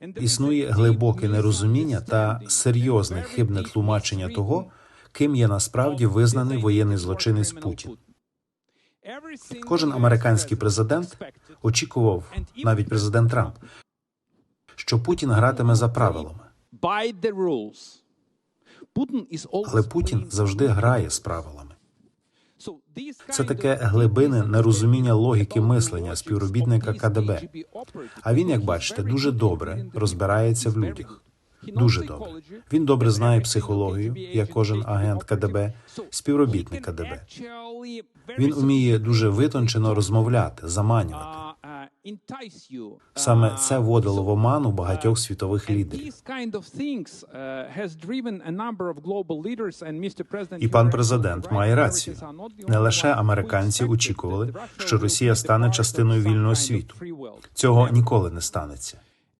Існує глибоке нерозуміння та серйозне хибне тлумачення того, ким є насправді визнаний воєнний злочинець Путін. Кожен американський президент очікував, навіть президент Трамп, що Путін гратиме за правилами, але Путін завжди грає з правилами. Це таке глибине нерозуміння логіки мислення співробітника КДБ. А він, як бачите, дуже добре розбирається в людях. Дуже добре. Він добре знає психологію, як кожен агент КДБ, співробітник КДБ. Він уміє дуже витончено розмовляти, заманювати. Саме це вводило в оману багатьох світових лідерів. І пан президент має рацію. Не лише американці очікували, що Росія стане частиною вільного світу. Цього ніколи не станеться.